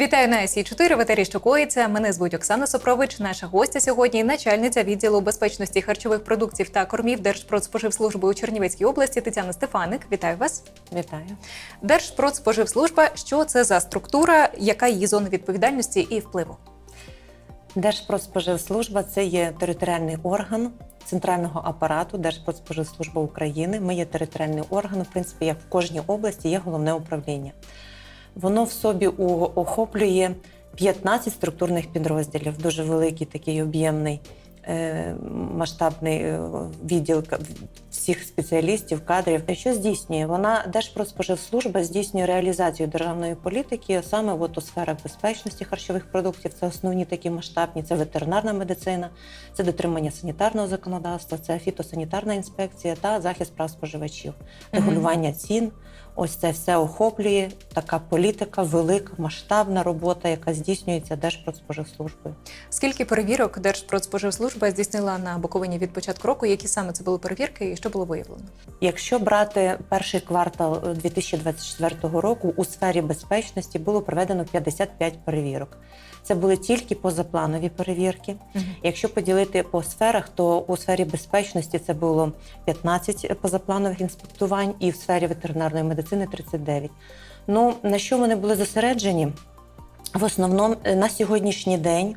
Вітаю на СІ 4 в етері що коїться. Мене звуть Оксана Сопрович. Наша гостя сьогодні начальниця відділу безпечності харчових продуктів та кормів Держпродспоживслужби у Чернівецькій області Тетяна Стефаник. Вітаю вас. Вітаю. Держпродспоживслужба. Що це за структура, яка її зона відповідальності і впливу? Держпродспоживслужба це є територіальний орган центрального апарату Держпродспоживслужба України. Ми є територіальний орган. В принципі, як в кожній області є головне управління. Воно в собі охоплює 15 структурних підрозділів, дуже великий такий об'ємний. е, Масштабний е, відділ всіх спеціалістів, кадрів. Що здійснює? Вона Держпродспоживслужба здійснює реалізацію державної політики саме от у сферах безпечності харчових продуктів. Це основні такі масштабні, це ветеринарна медицина, це дотримання санітарного законодавства, це фітосанітарна інспекція та захист прав споживачів, регулювання цін. Ось це все охоплює така політика, велика масштабна робота, яка здійснюється Держпродспоживслужбою. Скільки перевірок Держпродспоживслужба здійснила на Буковині від початку року? Які саме це були перевірки і що було виявлено? Якщо брати перший квартал е, 2024 року, у сфері безпечності було проведено 55 перевірок. Це були тільки позапланові перевірки. Якщо поділити по сферах, то у сфері безпечності це було 15 позапланових інспектувань, і в сфері ветеринарної медицини 39. Ну на що вони були зосереджені? В основному е, на сьогоднішній день,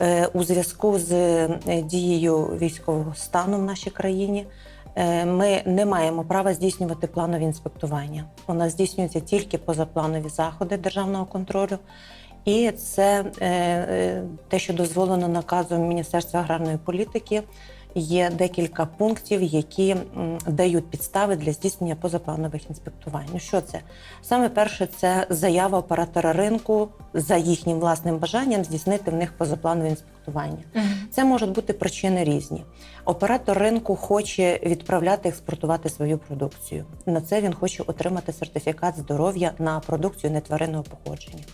е, у зв'язку з е, дією військового стану в нашій країні, ми не маємо права здійснювати планові інспектування. У нас здійснюються тільки позапланові заходи державного контролю. І це е, е, те, що дозволено наказом Міністерства аграрної політики. Є декілька пунктів, які дають підстави для здійснення позапланових інспектувань. Ну що це? Саме перше, це заява оператора ринку за їхнім власним бажанням здійснити в них позапланове інспектування. Це можуть бути причини різні. Оператор ринку хоче відправляти експортувати свою продукцію. На це він хоче отримати сертифікат здоров'я на продукцію нетваринного походження.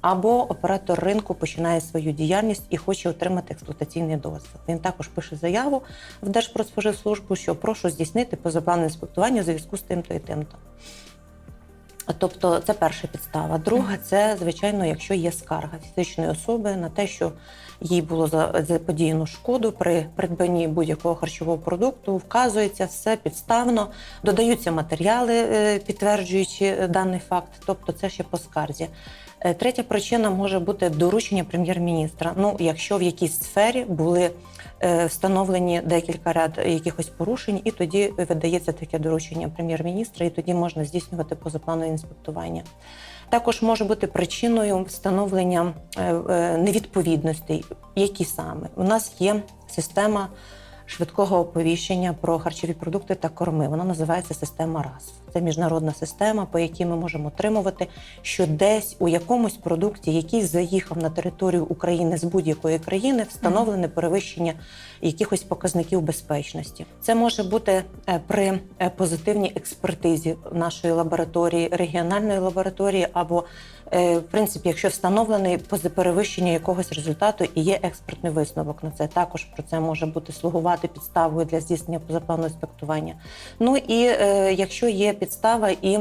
Або оператор ринку починає свою діяльність і хоче отримати експлуатаційний дозвіл. Він також пише заяву в Держпродспоживслужбу, що прошу здійснити позапланове інспектування у зв'язку з тим-то і тим-то. Тобто це перша підстава. Друга це, звичайно, якщо є скарга фізичної особи на те, що їй було за- заподіяно шкоду при придбанні будь-якого харчового продукту, вказується все підставно, додаються матеріали, е, підтверджуючи даний факт. Тобто, це ще по скарзі. Е, Третя причина може бути доручення прем'єр-міністра. Ну, якщо в якійсь сфері були е, встановлені декілька ряд якихось порушень, і тоді видається таке доручення прем'єр-міністра, і тоді можна здійснювати позапланове інспектування. Також може бути причиною встановлення е, невідповідностей, які саме у нас є система швидкого оповіщення про харчові продукти та корми. Вона називається система РАС. Це міжнародна система, по якій ми можемо отримувати, що десь у якомусь продукті, який заїхав на територію України з будь-якої країни, встановлене перевищення якихось показників безпечності. Це може бути е, при е, позитивній експертизі нашої лабораторії, регіональної лабораторії, або е, в принципі, якщо встановлений поза перевищення якогось результату і є експертний висновок на це, також про це може бути слугувати підставою для здійснення позапланового інспектування. Ну і якщо є підстава і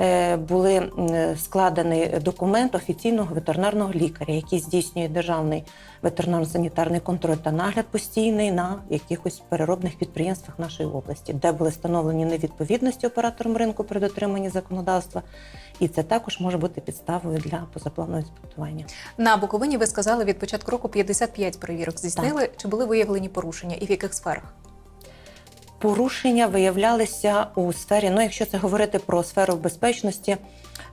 е, були складений документ офіційного ветеринарного лікаря, який здійснює державний ветеринарно-санітарний контроль та нагляд постійний на якихось переробних підприємствах нашої області, де були встановлені невідповідності оператором ринку при дотриманні законодавства, і це також може бути підставою для позапланового інспектування. На Буковині ви сказали від початку року 55 перевірок здійснили. Чи були виявлені порушення і в яких сферах? Порушення виявлялися у сфері. Ну, якщо це говорити про сферу безпечності,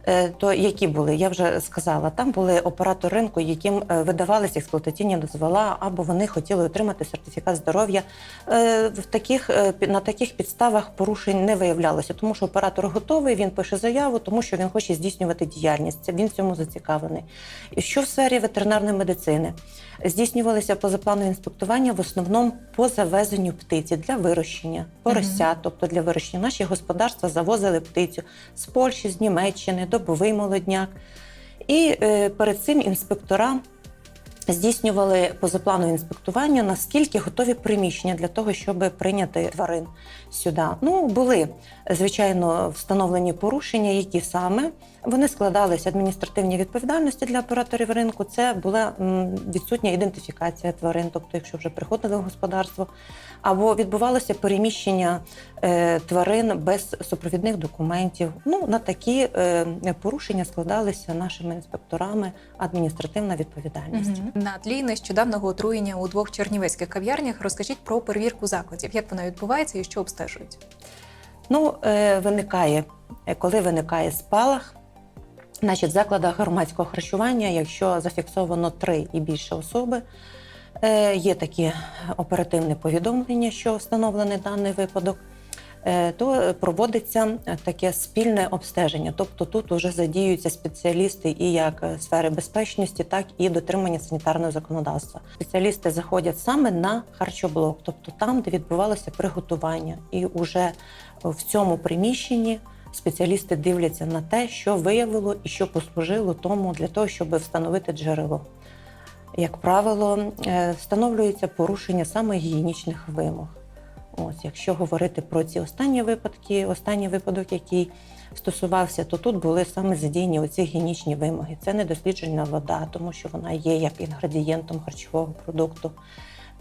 е, то які були? Я вже сказала, там були оператори ринку, яким е, видавалися експлуатаційні дозвола, або вони хотіли отримати сертифікат здоров'я. Е, В таких на таких підставах порушень не виявлялося, тому що оператор готовий, він пише заяву, тому що він хоче здійснювати діяльність. Він цьому зацікавлений. І що в сфері ветеринарної медицини? Здійснювалися позапланові інспектування в основному по завезенню птиці для вирощення, поросят, тобто для вирощення. Наші господарства завозили птицю з Польщі, з Німеччини, добовий молодняк. І е, перед цим інспектора здійснювали позапланове інспектування, наскільки готові приміщення для того, щоб прийняти тварин сюди. Ну, були, звичайно, встановлені порушення, які саме вони складалися адміністративні відповідальності для операторів ринку. Це була відсутня ідентифікація тварин, тобто, якщо вже приходили в господарство, або відбувалося переміщення е, тварин без супровідних документів. Ну, на такі е, порушення складалися нашими інспекторами адміністративна відповідальність. Мгм. На тлі нещодавнього отруєння у двох чернівецьких кав'ярнях розкажіть про перевірку закладів, як вона відбувається і що обстежують. Ну, е, виникає, е, коли виникає спалах, значить, в закладах громадського харчування, якщо зафіксовано три і більше особи, е, є такі оперативне повідомлення, що встановлений даний випадок. Е, То проводиться таке спільне обстеження, тобто тут вже задіюються спеціалісти і як е, сфери безпечності, так і дотримання санітарного законодавства. Спеціалісти заходять саме на харчоблок, тобто там, де відбувалося приготування, і вже в цьому приміщенні спеціалісти дивляться на те, що виявило і що послужило тому для того, щоб встановити джерело. Як правило, е, встановлюється порушення саме гігієнічних вимог. Ось, якщо говорити про ці останні випадки, останній випадок, який стосувався, то тут були саме задіяні оці гігієнічні вимоги. Це недосліджена вода, тому що вона є як інгредієнтом харчового продукту.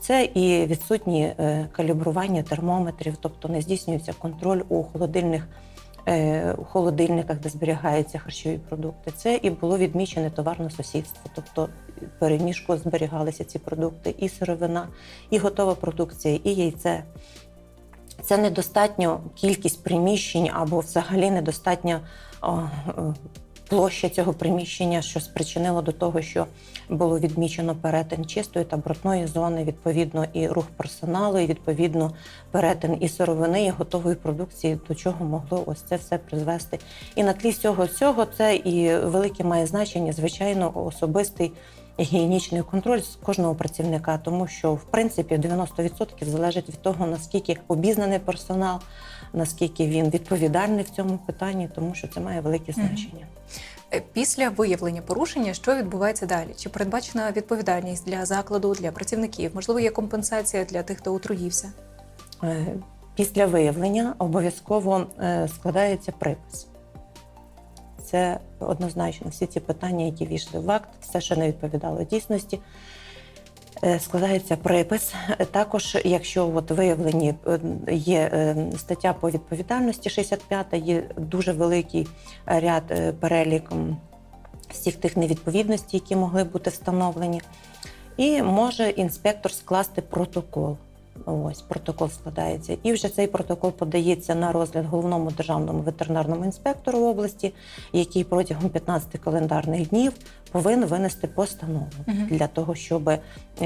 Це і відсутні е, калібрування термометрів, тобто не здійснюється контроль у холодильних е, у холодильниках, де зберігаються харчові продукти. Це і було відмічене товарне сусідство, тобто переміжку зберігалися ці продукти, і сировина, і готова продукція, і яйце. Це недостатньо кількість приміщень або взагалі недостатня площа цього приміщення, що спричинило до того, що було відмічено перетин чистої та брудної зони, відповідно, і рух персоналу, і відповідно перетин і сировини, і готової продукції, до чого могло ось це все призвести. І на тлі цього всього це і велике має значення, звичайно, особистий гігієнічний контроль з кожного працівника, тому що в принципі 90% залежить від того, наскільки обізнаний персонал, наскільки він відповідальний в цьому питанні, тому що це має велике значення. Е, Після виявлення порушення, що відбувається далі? Чи передбачена відповідальність для закладу, для працівників? Можливо, є компенсація для тих, хто отруївся? Е, Після виявлення обов'язково е, складається припис. Це однозначно всі ці питання, які війшли в акт, все, що не відповідало дійсності. е, Складається припис. Також, якщо от виявлені е, є е, стаття по відповідальності 65, є дуже великий ряд перелік всіх тих невідповідностей, які могли бути встановлені, і може інспектор скласти протокол. Ось протокол складається, і вже цей протокол подається на розгляд головному державному ветеринарному інспектору області, який протягом 15 календарних днів повинен винести постанову Мгм. для того, щоб е,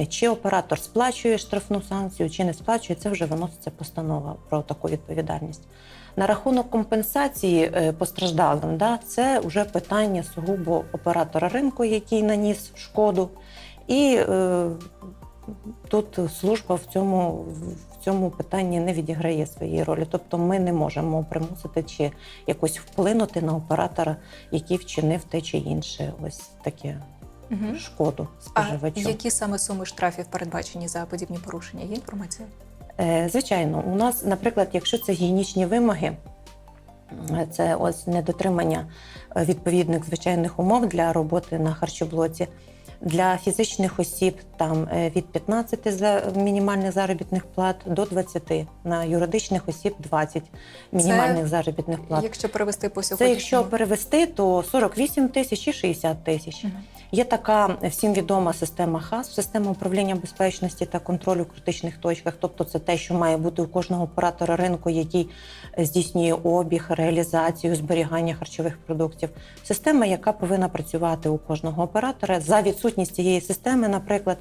чи оператор сплачує штрафну санкцію, чи не сплачує, це вже виноситься постанова про таку відповідальність. На рахунок компенсації е, постраждалим, да, це вже питання сугубо оператора ринку, який наніс шкоду. І е, тут служба в цьому, в цьому питанні не відіграє своєї ролі. Тобто ми не можемо примусити чи якось вплинути на оператора, який вчинив те чи інше, ось таке Угу. шкоду А які саме суми штрафів передбачені за подібні порушення? Є інформація? Е, Звичайно, у нас, наприклад, якщо це гігієнічні вимоги, е, це ось недотримання е, відповідних звичайних умов для роботи на харчоблоці. Для фізичних осіб там е, від 15 за мінімальних заробітних плат до 20, на юридичних осіб 20 мінімальних заробітних плат. Якщо перевести по Це якщо перевести, то 48 тисяч і 60 тисяч. Мгм. Є така всім відома система ХАС, система управління безпечності та контролю в критичних точках. Тобто, це те, що має бути у кожного оператора ринку, який е, здійснює обіг, реалізацію, зберігання харчових продуктів. Система, яка повинна працювати у кожного оператора. За відсутність цієї системи, наприклад,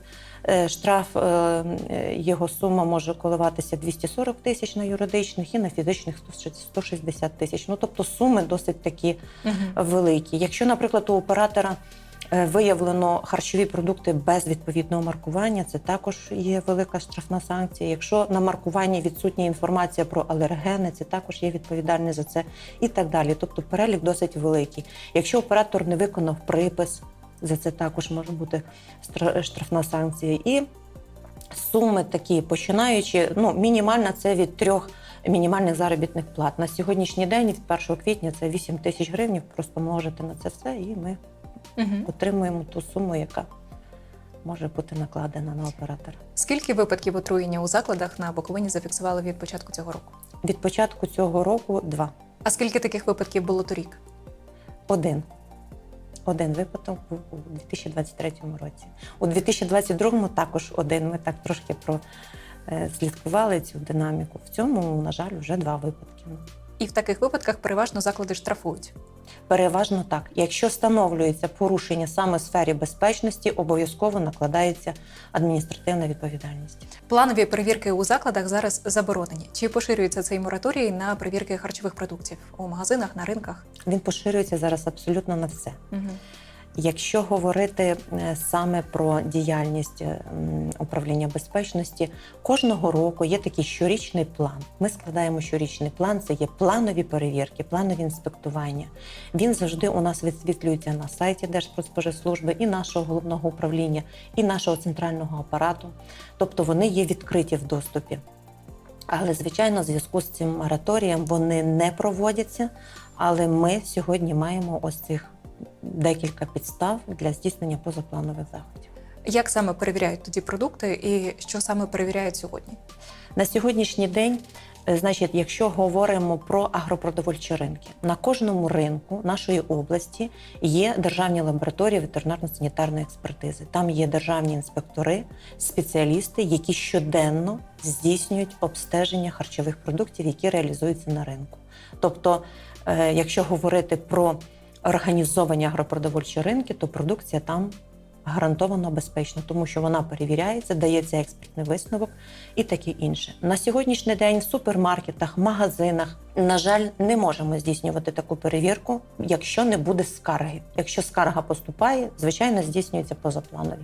е, штраф е, е, його сума може коливатися 240 тисяч на юридичних і на фізичних 160 тисяч. Ну тобто суми досить такі Мгм. великі. Якщо, наприклад, у оператора виявлено харчові продукти без відповідного маркування, це також є велика штрафна санкція. Якщо на маркуванні відсутня інформація про алергени, це також є відповідальність за це і так далі. Тобто перелік досить великий. Якщо оператор не виконав припис. За це також може бути штрафна санкція. І суми такі, починаючи, ну, мінімальна це від трьох мінімальних заробітних плат. На сьогоднішній день, від 1 квітня, це 8 тисяч гривень. Просто множити на це все, і ми Угу. отримуємо ту суму, яка може бути накладена на оператора. Скільки випадків отруєння у закладах на Буковині зафіксували від початку цього року? Від початку цього року два. А скільки таких випадків було торік? Один. Один випадок був у 2023 році. У 2022 також один. Ми так трошки про е, цю динаміку. В цьому, на жаль, вже два випадки. І в таких випадках переважно заклади штрафують. Переважно так. Якщо встановлюється порушення саме в сфері безпечності, обов'язково накладається адміністративна відповідальність. Планові перевірки у закладах зараз заборонені. Чи поширюється цей мораторій на перевірки харчових продуктів у магазинах, на ринках? Він поширюється зараз абсолютно на все. Угу. Якщо говорити е, саме про діяльність е, управління безпечності, кожного року є такий щорічний план. Ми складаємо щорічний план. Це є планові перевірки, планові інспектування. Він завжди у нас висвітлюється на сайті Держпродспоживслужби і нашого головного управління, і нашого центрального апарату. Тобто вони є відкриті в доступі. Але, звичайно, в зв'язку з цим мораторієм вони не проводяться. Але ми сьогодні маємо ось цих декілька підстав для здійснення позапланових заходів. Як саме перевіряють тоді продукти, і що саме перевіряють сьогодні? На сьогоднішній день, е, значить, якщо говоримо про агропродовольчі ринки, на кожному ринку нашої області є державні лабораторії ветеринарно-санітарної експертизи. Там є державні інспектори, спеціалісти, які щоденно здійснюють обстеження харчових продуктів, які реалізуються на ринку. Тобто, е, якщо говорити про організовані агропродовольчі ринки, то продукція там гарантовано безпечна, тому що вона перевіряється, дається експертний висновок і таке інше. На сьогоднішній день в супермаркетах, магазинах, на жаль, не можемо здійснювати таку перевірку, якщо не буде скарги. Якщо скарга поступає, звичайно, здійснюється позапланові.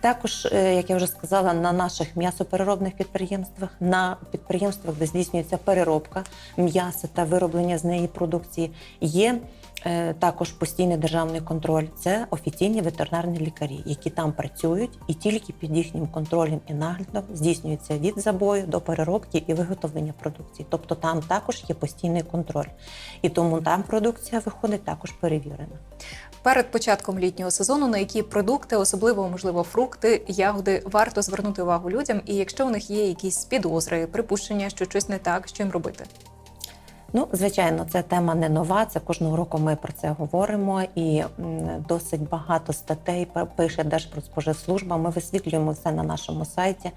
Також, е, як я вже сказала, на наших м'ясопереробних підприємствах, на підприємствах, де здійснюється переробка м'яса та вироблення з неї продукції, є також постійний державний контроль. Це офіційні ветеринарні лікарі, які там працюють, і тільки під їхнім контролем і наглядом здійснюється від забою до переробки і виготовлення продукції. Тобто там також є постійний контроль, і тому там продукція виходить також перевірена. Перед початком літнього сезону на які продукти, особливо можливо фрукти, ягоди, варто звернути увагу людям, і якщо у них є якісь підозри, припущення, що щось не так, що їм робити? Ну, звичайно, ця тема не нова. Це кожного року ми про це говоримо, і досить багато статей пише Держпродспоживслужба. Ми висвітлюємо все на нашому сайті.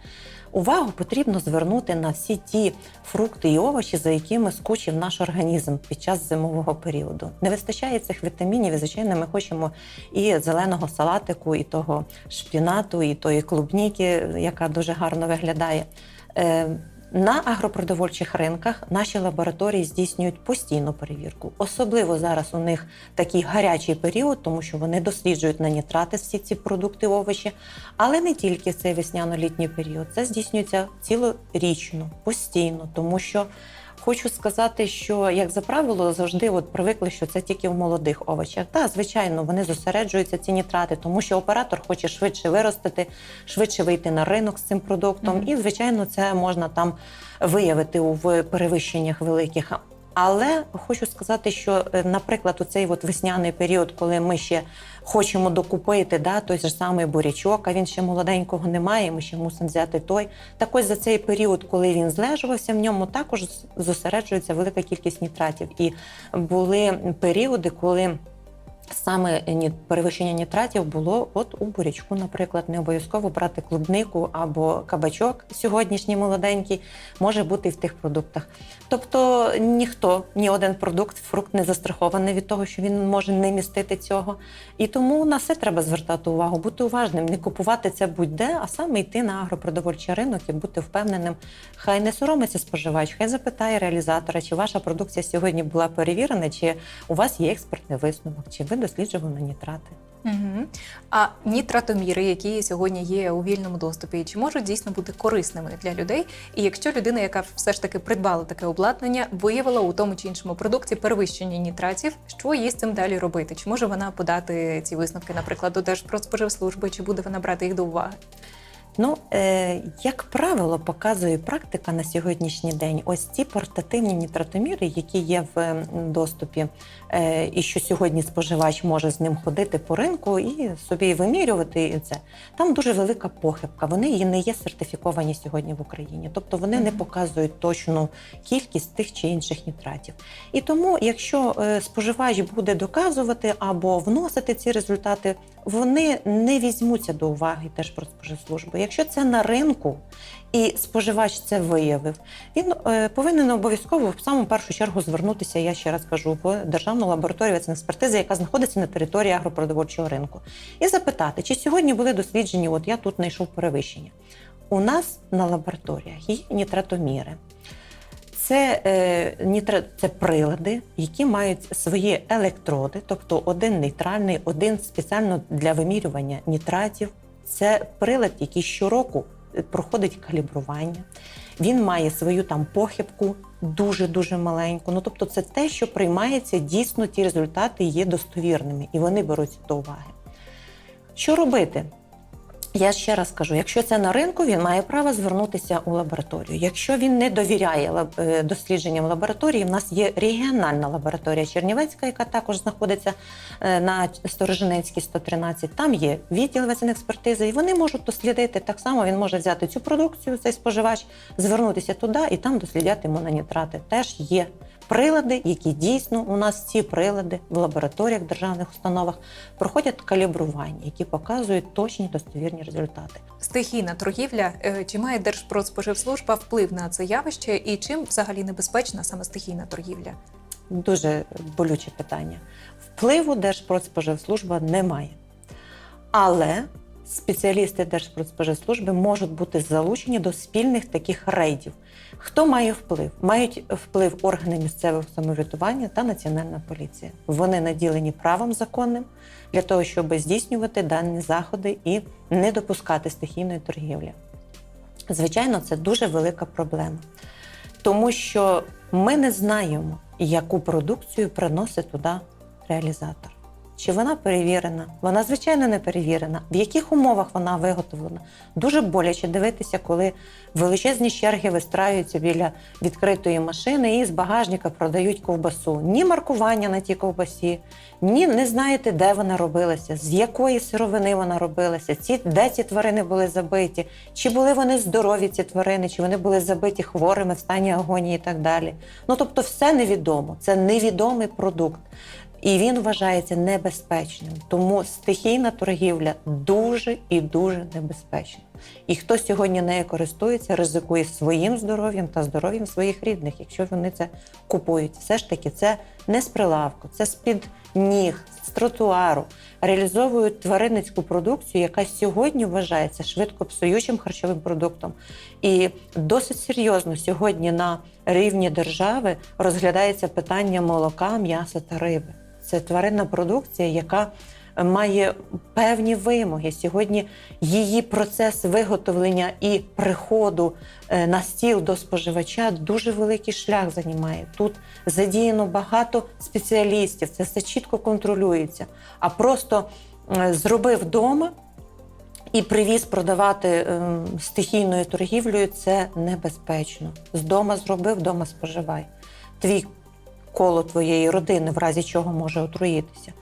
Увагу потрібно звернути на всі ті фрукти і овочі, за якими скучив наш організм під час зимового періоду. Не вистачає цих вітамінів. І, звичайно, ми хочемо і зеленого салатику, і того шпінату, і тої клубніки, яка дуже гарно виглядає. На агропродовольчих ринках наші лабораторії здійснюють постійну перевірку. Особливо зараз у них такий гарячий період, тому що вони досліджують на нітрати всі ці продукти, овочі. Але не тільки цей весняно-літній період. Це здійснюється цілорічно, постійно, тому що. Хочу сказати, що як за правило завжди от привикли, що це тільки в молодих овочах. Та звичайно, вони зосереджуються ці нітрати, тому що оператор хоче швидше виростити, швидше вийти на ринок з цим продуктом. Мгм. І, звичайно, це можна там виявити у перевищеннях великих. Але хочу сказати, що, е, наприклад, у цей от весняний період, коли ми ще хочемо докупити да, той ж самий бурячок, а він ще молоденького немає, ми ще мусимо взяти той. Так ось за цей період, коли він злежувався, в ньому також зосереджується велика кількість нітратів. І були періоди, коли саме перевищення нітратів було от у бурячку, наприклад, не обов'язково брати клубнику або кабачок сьогоднішній молоденький, може бути і в тих продуктах. Тобто ніхто, ні один продукт, фрукт не застрахований від того, що він може не містити цього. І тому на все треба звертати увагу, бути уважним, не купувати це будь-де, а саме йти на агропродовольчий ринок і бути впевненим. Хай не соромиться споживач, хай запитає реалізатора, чи ваша продукція сьогодні була перевірена, чи у вас є експертний висновок, чи ви досліджували нітрати. Угу. А нітратоміри, які сьогодні є у вільному доступі, чи можуть дійсно бути корисними для людей? І якщо людина, яка все ж таки придбала таке обладнання, виявила у тому чи іншому продукті перевищення нітратів, що їй з цим далі робити? Чи може вона подати ці висновки, наприклад, до Держпродспоживслужби, чи буде вона брати їх до уваги? Ну, е, як правило, показує практика на сьогоднішній день. Ось ці портативні нітратоміри, які є в доступі, е, і що сьогодні споживач може з ним ходити по ринку і собі вимірювати і це. Там дуже велика похибка. Вони і не є сертифіковані сьогодні в Україні, тобто вони не показують точну кількість тих чи інших нітратів. І тому, якщо е, споживач буде доказувати або вносити ці результати, вони не візьмуться до уваги теж про Держпродспоживслужби. Якщо це на ринку і споживач це виявив, він е, повинен обов'язково в саму першу чергу звернутися. Я ще раз кажу в державну лабораторію експертизи, яка знаходиться на території агропродовольчого ринку, і запитати, чи сьогодні були досліджені. От я тут знайшов перевищення. У нас на лабораторіях є нітратоміри. Це, е, нітра... це прилади, які мають свої електроди, тобто один нейтральний, один спеціально для вимірювання нітратів. Це прилад, який щороку е, проходить калібрування. Він має свою там похибку дуже дуже маленьку. Ну тобто, це те, що приймається дійсно, ті результати є достовірними, і вони беруться до уваги. Що робити? Я ще раз кажу: якщо це на ринку, він має право звернутися у лабораторію. Якщо він не довіряє е, дослідженням лабораторії, в нас є регіональна лабораторія Чернівецька, яка також знаходиться е, на Сторожинецькій 113. Там є відділ експертизи, і вони можуть дослідити так само. Він може взяти цю продукцію, цей споживач, звернутися туди і там дослідяти мононітрати. Теж є прилади, які дійсно у нас ці прилади в лабораторіях, державних установах проходять калібрування, які показують точні достовірні результати. Стихійна торгівля, е, чи має Держпродспоживслужба вплив на це явище, і чим взагалі небезпечна саме стихійна торгівля? Дуже болюче питання. Впливу Держпродспоживслужба не має. Але спеціалісти Держпродспоживслужби можуть бути залучені до спільних таких рейдів. Хто має вплив? Мають вплив органи місцевого самоврядування та Національна поліція. Вони наділені правом законним для того, щоб здійснювати дані заходи і не допускати стихійної торгівлі. Звичайно, це дуже велика проблема, тому що ми не знаємо, яку продукцію приносить туди реалізатор. Чи вона перевірена? Вона, звичайно, не перевірена. В яких умовах вона виготовлена? Дуже боляче дивитися, коли величезні черги вистраюються біля відкритої машини і з багажника продають ковбасу. Ні маркування на тій ковбасі, ні не знаєте, де вона робилася, з якої сировини вона робилася, ці, де ці тварини були забиті, чи були вони здорові, ці тварини, чи вони були забиті хворими в стані агонії і так далі. Ну тобто, все невідомо. Це невідомий продукт. І він вважається небезпечним. Тому стихійна торгівля дуже і дуже небезпечна. І хто сьогодні нею користується, ризикує своїм здоров'ям та здоров'ям своїх рідних, якщо вони це купують. Все ж таки, це не з прилавку, це з-під ніг, з тротуару. Реалізовують тваринницьку продукцію, яка сьогодні вважається швидко псуючим харчовим продуктом. І досить серйозно сьогодні на рівні держави розглядається питання молока, м'яса та риби. Це тваринна продукція, яка має певні вимоги. Сьогодні її процес виготовлення і приходу е, на стіл до споживача дуже великий шлях займає. Тут задіяно багато спеціалістів, це все чітко контролюється. А просто е, зробив вдома. І привіз продавати ем, стихійною торгівлею це небезпечно. З дома зробив, вдома споживай. Твій коло твоєї родини, в разі чого може отруїтися.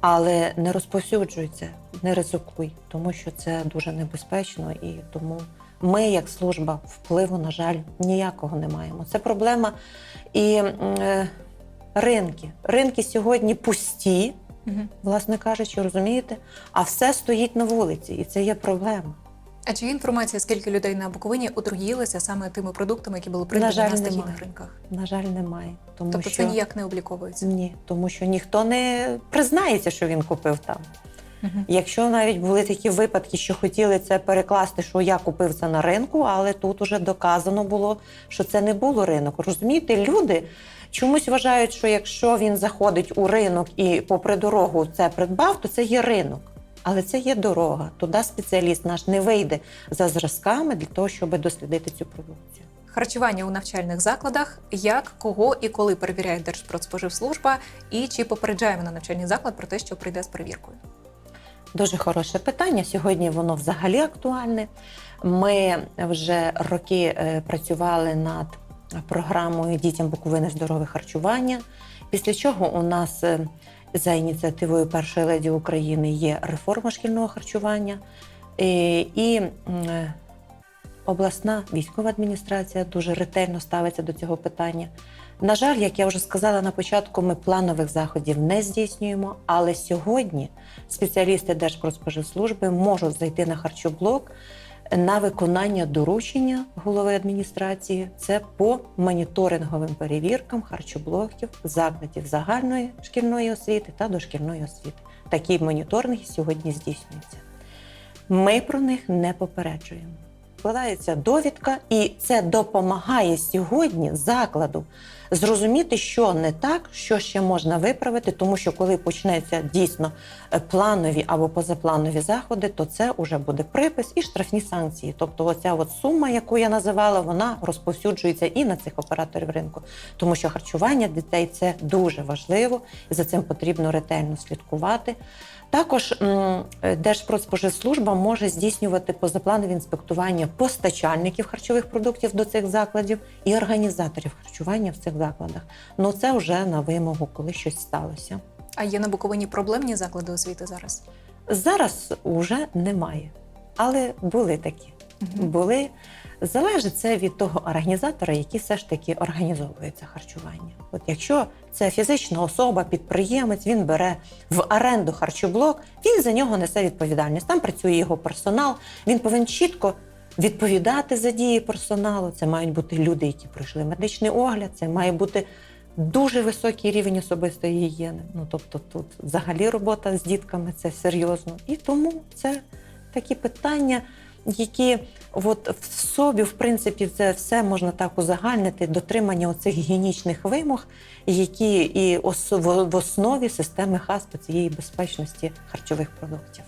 Але не розповсюджуй це, не ризикуй, тому що це дуже небезпечно і тому ми, як служба, впливу, на жаль, ніякого не маємо. Це проблема і е, ринки. Ринки сьогодні пусті, Угу. власне кажучи, розумієте, а все стоїть на вулиці, і це є проблема. А чи є інформація, скільки людей на Буковині отруїлися саме тими продуктами, які були придбані жаль, на стихійних немає. ринках? На жаль, немає. Тому Тобто що це ніяк не обліковується. ні, тому що ніхто не признається, що він купив там. Мгм. Якщо навіть були такі випадки, що хотіли це перекласти, що я купив це на ринку, але тут уже доказано було, що це не було ринок. Розумієте, люди чомусь вважають, що якщо він заходить у ринок і попри дорогу це придбав, то це є ринок. Але це є дорога. Туди спеціаліст наш не вийде за зразками для того, щоб дослідити цю продукцію. Харчування у навчальних закладах, як, кого і коли перевіряє Держпродспоживслужба, і чи попереджає вона навчальний заклад про те, що прийде з перевіркою? Дуже хороше питання. Сьогодні воно взагалі актуальне. Ми вже роки е, працювали над програмою Дітям Буковини здорове харчування. Після чого у нас е, за ініціативою першої леді України є реформа шкільного харчування. Е, І е, обласна військова адміністрація дуже ретельно ставиться до цього питання. На жаль, як я вже сказала на початку, ми планових заходів не здійснюємо, але сьогодні спеціалісти Держпродспоживслужби можуть зайти на харчоблок на виконання доручення голови адміністрації. Це по моніторинговим перевіркам харчоблоків закладів загальної шкільної освіти та дошкільної освіти. Такі моніторинги сьогодні здійснюються. Ми про них не попереджуємо. Складається довідка, і це допомагає сьогодні закладу зрозуміти, що не так, що ще можна виправити, тому що коли почнеться дійсно планові або позапланові заходи, то це вже буде припис і штрафні санкції. Тобто, оця от сума, яку я називала, вона розповсюджується і на цих операторів ринку, тому що харчування дітей це дуже важливо, і за цим потрібно ретельно слідкувати. Також е, Держпродспоживслужба може здійснювати позапланові інспектування постачальників харчових продуктів до цих закладів і організаторів харчування в цих закладах. Ну це вже на вимогу, коли щось сталося. А є на Буковині проблемні заклади освіти зараз? Зараз уже немає, але були такі. Були залежить це від того організатора, який все ж таки організовує це харчування. От якщо це фізична особа, підприємець, він бере в оренду харчоблок, він за нього несе відповідальність. Там працює його персонал. Він повинен чітко відповідати за дії персоналу. Це мають бути люди, які пройшли медичний огляд. Це має бути дуже високий рівень особистої гігієни. Ну тобто, тут взагалі робота з дітками це серйозно. І тому це такі питання які от в собі, в принципі, це все можна так узагальнити, дотримання оцих гігієнічних вимог, які і в основі системи ХАСП цієї безпечності харчових продуктів.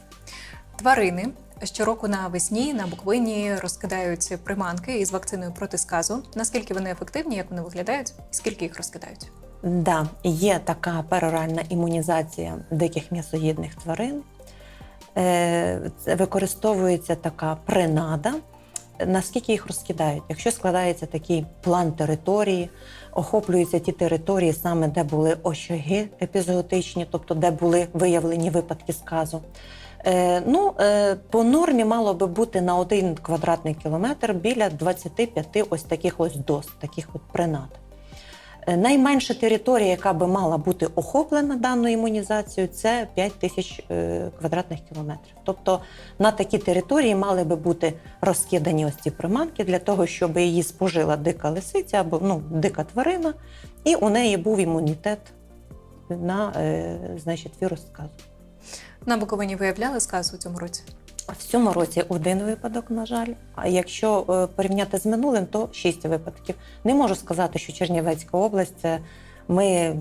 Тварини щороку навесні на Буковині розкидають приманки із вакциною проти сказу. Наскільки вони ефективні, як вони виглядають, і скільки їх розкидають? Да, є така пероральна імунізація диких м'ясоїдних тварин. Е, Використовується така принада. Наскільки їх розкидають? Якщо складається такий план території, охоплюються ті території, саме де були очаги епізоотичні, тобто де були виявлені випадки сказу. Е, ну, е, по нормі мало би бути на один квадратний кілометр біля 25 ось таких ось доз, таких от принад. Е, Найменша територія, яка би мала бути охоплена даною імунізацією, це 5 тисяч квадратних кілометрів. Тобто на такі території мали би бути розкидані ось ці приманки для того, щоб її спожила дика лисиця або ну, дика тварина, і у неї був імунітет на значить, вірус сказу. На Буковині виявляли сказу у цьому році? В цьому році один випадок, на жаль. А якщо е, порівняти з минулим, то шість випадків. Не можу сказати, що Чернівецька область ми,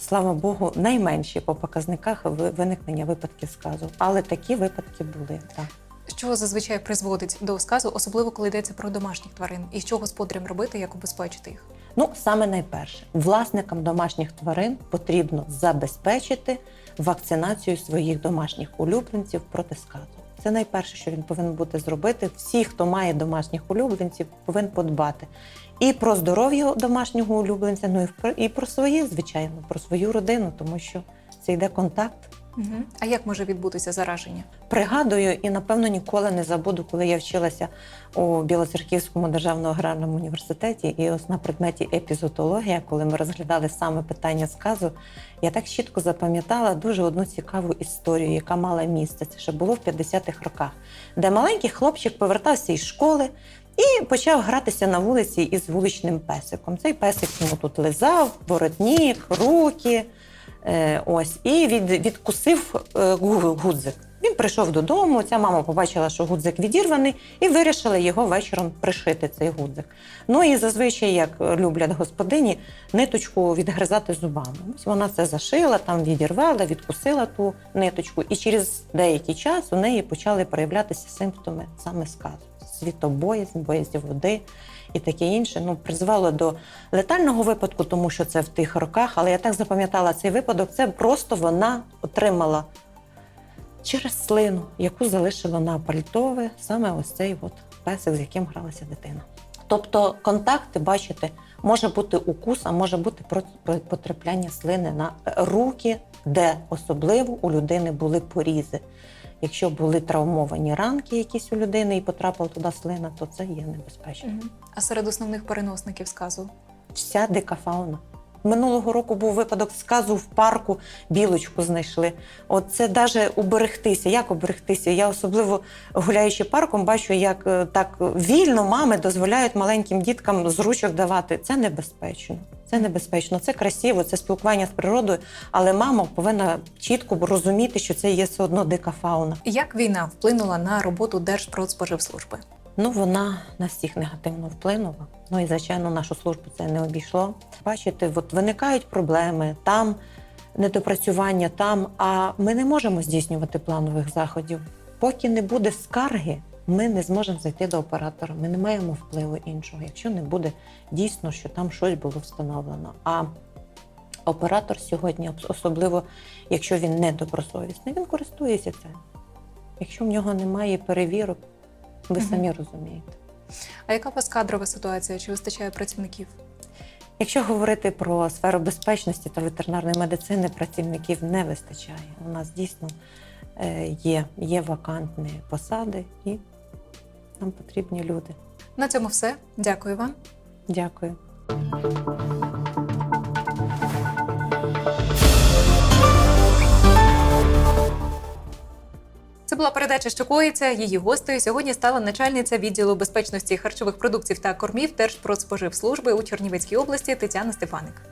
слава Богу, найменші по показниках виникнення випадків сказу. Але такі випадки були. Так. Що зазвичай призводить до сказу, особливо коли йдеться про домашніх тварин, і що господарям робити, як убезпечити їх? Ну, саме найперше, власникам домашніх тварин потрібно забезпечити вакцинацію своїх домашніх улюбленців проти сказу. Це найперше, що він повинен бути зробити. Всі, хто має домашніх улюбленців, повинен подбати і про здоров'я домашнього улюбленця, ну і про- і про своє, звичайно, про свою родину, тому що це йде контакт. А як може відбутися зараження? Пригадую і напевно ніколи не забуду, коли я вчилася у Білоцерківському державному аграрному університеті, і ось на предметі епізотологія, коли ми розглядали саме питання сказу, я так чітко запам'ятала дуже одну цікаву історію, яка мала місце. Це ще було в 50-х роках, де маленький хлопчик повертався із школи. І почав гратися на вулиці із вуличним песиком. Цей песик йому тут лизав, воротнік, руки. Е, ось, і від, відкусив е, гудзик. Він прийшов додому. Ця мама побачила, що гудзик відірваний, і вирішила його вечором пришити цей гудзик. Ну і зазвичай, як люблять господині, ниточку відгризати зубами. Ось вона це зашила, там відірвала, відкусила ту ниточку, і через деякий час у неї почали проявлятися симптоми саме сказу. Світобоязнь, боязнь води і таке інше. Ну, призвело до летального випадку, тому що це в тих роках, але я так запам'ятала цей випадок. Це просто вона отримала через слину, яку залишила на пальтове саме ось цей от песик, з яким гралася дитина. Тобто контакти, бачите, може бути укус, а може бути потрапляння слини на руки, де особливо у людини були порізи. Якщо були травмовані ранки якісь у людини і потрапила туди слина, то це є небезпечно. А серед основних переносників сказу? Вся дика фауна. Минулого року був випадок сказу в парку, білочку знайшли. От це навіть уберегтися. Як уберегтися? Я особливо гуляючи парком, бачу, як е, так вільно мами дозволяють маленьким діткам з ручок давати. Це небезпечно. Це небезпечно, це красиво, це спілкування з природою, але мама повинна чітко розуміти, що це є все одно дика фауна. Як війна вплинула на роботу Держпродспоживслужби? Ну, вона на всіх негативно вплинула. Ну і звичайно, нашу службу це не обійшло. Бачите, от виникають проблеми там, недопрацювання там. А ми не можемо здійснювати планових заходів. Поки не буде скарги, ми не зможемо зайти до оператора. Ми не маємо впливу іншого, якщо не буде дійсно, що там щось було встановлено. А оператор сьогодні, особливо якщо він недобросовісний, він користується цим. Якщо в нього немає перевірок, ви самі розумієте. А яка у вас кадрова ситуація? Чи вистачає працівників? Якщо говорити про сферу безпечності та ветеринарної медицини, працівників не вистачає. У нас дійсно е, є, є вакантні посади і нам потрібні люди. На цьому все. Дякую вам. Дякую. Це була передача що коїться. Її гостею сьогодні стала начальниця відділу безпечності харчових продуктів та кормів Держпродспоживслужби у Чернівецькій області Тетяна Стефаник.